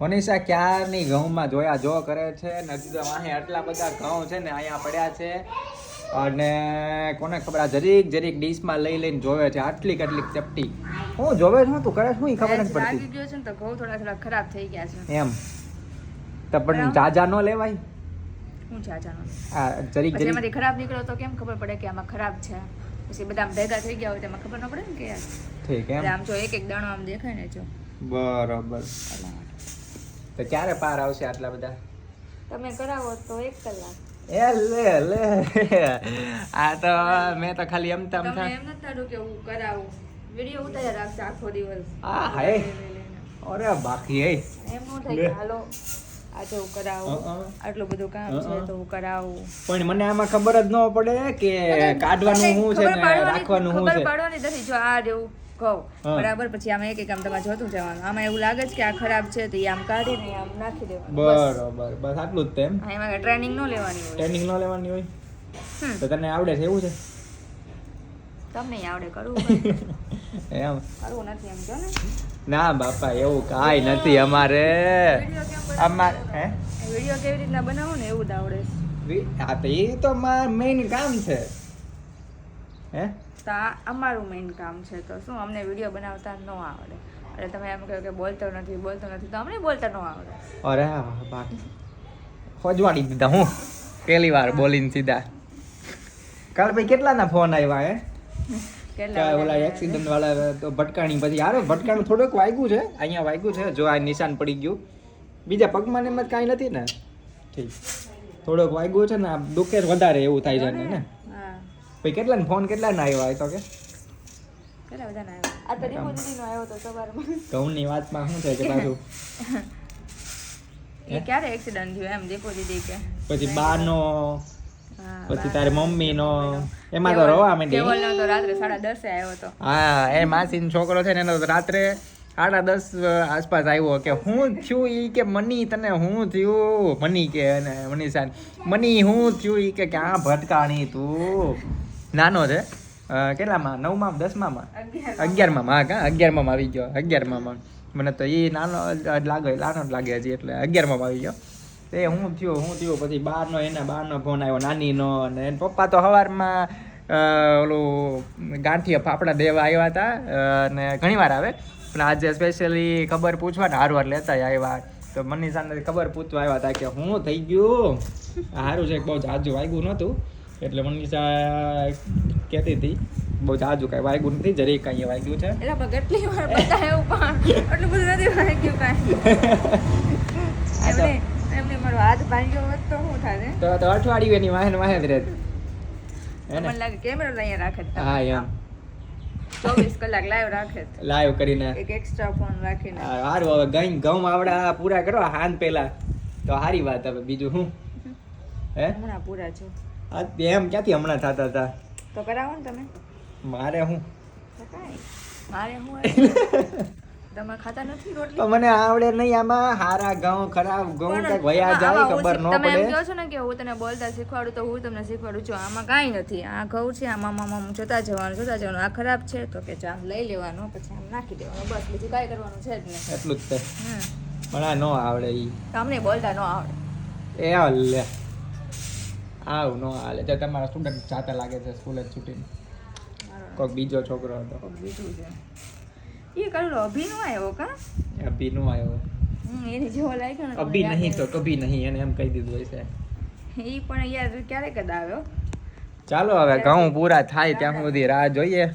મનીષા ક્યારની ઘઉંમાં જોયા જો કરે છે? નથી તો અહીં આટલા બધા ઘઉં છે ને અહીંયા પડ્યા છે. અને કોને ખબર આ જરીક જરીક ડીશમાં લઈ લઈને જોવે છે. આટલી કેટલીક ચપટી. હું જોવે છે તું કરે શું ખબર નથી પડતી. ગયો છે ને તો ઘઉં થોડા થોડા ખરાબ થઈ ગયા છે. એમ. તો પણ જાજા ન લેવાય? હું છે આજાનો આ જરીક જરીક ખરાબ નીકળ્યો તો કેમ ખબર પડે કે આમાં ખરાબ છે? પછી બધા ભેગા થઈ ગયા હોય તો એમાં ખબર ન પડે ને કે ઠીક એમ. આમ જો એક એક દાણો આમ દેખાય ને જો. બરોબર. તો ક્યારે પાર આવશે આટલા બધા? તમે કરાવો તો એક કલાક. એ લે લે. આ તો મેં તો ખાલી એમ તમ તમને થા એમ નથી થતું કે હું કરાવું. વિડિયો ઉતાર્યા રાખશે આખો દિવસ. આ હાય. અરે બાકી હે. એમ નો થાય હાલો આજે હું કરાવું. આટલું બધું કામ છે તો હું કરાવું. પણ મને આમાં ખબર જ ન પડે કે કાઢવાનું શું છે ને રાખવાનું શું ખબર પડવાની પાડવાની નથી. જો આ જેવું કહું. બરાબર? પછી આમાં એક એક આમ તમારે જોતું જવાનું આમાં એવું લાગે છે કે આ ખરાબ છે તો એ આમ કાઢીને આમ નાખી દેવાનું. બરોબર. બસ આટલું જ તેમ. એમાં ટ્રેનિંગ ન લેવાની હોય. ટ્રેનિંગ ન લેવાની હોય? હમ. તો તને આવડે છે એવું છે? તમને આવડે કરવું એમ. કરવું નથી એમ જો ને. ના બાપા એવું કાંઈ નથી અમારે? અમાર હે? વીડિયો કેવી રીતના બનાવો ને એવું જ આવડે. છે. આ તો એ તો મેઇન કામ છે. હે? તો આ અમારું મેઇન કામ છે તો શું અમને વીડિયો બનાવતા ન આવડે. એટલે તમે એમ કહો કે બોલતો નથી બોલતો નથી તો અમને બોલતા ન આવડે. અરે ખોજવાડી દીધા હું. પહેલી વાર બોલીને સીધા. કાલ ભાઈ કેટલાના ફોન આવ્યા હે? ઓલા એક્સિડન્ટ વાળા તો ભટકાણી પછી યાર ભટકાણું થોડુંક વાગ્યું છે અહીંયા વાગ્યું છે જો આ નિશાન પડી ગયું. બીજા પગમાં એમ જ કાંઈ નથી ને? ઠીક. થોડોક વાગ્યું છે ને આ દુખે વધારે એવું થાય છે ને? ભાઈ કેટલા ફોન કેટલા ના આવ્યા તો કે? ઘઉંની વાતમાં શું પાછું? ક્યારે એક્સિડન્ટ થયો એમ દીપુ દીદી કે. પછી બાનો પછી બા- તારી મમ્મીનો એમાં તો રોવા માંડી. કેવલનો તો રાત્રે સાડા દસે આવ્યો હતો હા એ માસીનો છોકરો છે ને એનો રાત્રે સાડા દસ આસપાસ આવ્યો કે હું થયું ઈ કે મની તને હું થયું? મની કે મની મનીષા મની હું થયું ઈ કે ક્યાં ભટકાણી તું? નાનો છે. કેટલામાં? નવમાં દસમામાં? અગિયાર અગિયારમાં હા? કા અગિયારમાં આવી ગયો. અગિયારમાં મને તો એ નાનો લાગે નાનો જ લાગે હજી એટલે અગિયારમાં આવી ગયો. તે હું થયો હું થયો પછી બારનો એના બારનો ફોન આવ્યો નાનીનો. અને એના પપ્પા તો સવારમાં ઓલું ગાંઠિયા ફાફડા દેવા આવ્યા હતા. અને ઘણીવાર આવે. પણ આજે સ્પેશિયલી ખબર પૂછવા ને હારવાર લેતા આવ્યા. તો મનીષાને ખબર પૂછવા આવ્યા હતા કે હું થઈ ગયું? સારું છે બહુ જાજુ વાગ્યું નહોતું. એટલે મનીષા કહેતી હતી બહુ જાજુ કાંઈ વાગ્યું નથી જરી કાંઈ વાગ્યું છે. એટલે કેટલી વાર બતાવ્યું પણ એટલું બધું નથી વાગ્યું કાંઈ. એમને એમને મારો હાથ ભાંગ્યો હોત તો શું થાત? તો તો અઠવાડિયું એની વાહન વાહન જ રહેત મને લાગે કેમેરો અહીંયા રાખે હા એમ. ચોવીસ કલાક લાઈવ રાખે લાઈવ કરીને. એક એક્સ્ટ્રા ફોન રાખીને. સારું હવે ગઈ ઘઉં આવડા પૂરા કરો હાન પેલા. તો સારી વાત હવે બીજું શું? હે? હમણાં પૂરા છો. આ એમ ક્યાંથી હમણાં થતા હતા? તો કરાવો ને તમે. મારે હું? કાંઈ મારે હોય? તમે ખાતા નથી રોટલી? મને આવડે નહીં આમાં. હારા ઘઉં ખરાબ ઘઉં જાય હું ખબર ન તમે એમ કહો છો ને કે હું તને બોલતા શીખવાડું તો હું તમને શીખવાડું. છું આમાં કાંઈ નથી. આ ઘઉં છે આમાં મામા જોતા જવાનું જોતા જવાનું. આ ખરાબ છે તો કે ચાલ લઈ લેવાનું પછી આમ નાખી દેવાનું. બસ બીજું કાંઈ કરવાનું છે જ નહીં. એટલું જ છે. પણ આ ન આવડે ઈ. તો અમને બોલતા ન આવડે. એ લે આવ ન હાલે. તો તમારા સ્ટુડન્ટ જાતા લાગે છે સ્કૂલે છૂટીને. કોઈક બીજો છોકરો હતો. બીજું છે. એ કરો અભિનો આવ્યો કા? અભિનો આવ્યો. એની જેવો લાગ્યો ને અભી મને નહીં તો કભી નહીં એને એમ કહી દીધું હશે. એ પણ યાર ક્યારેક જ આવ્યો. ચાલો હવે ઘઉં પૂરા થાય ત્યાં સુધી રાહ જોઈએ.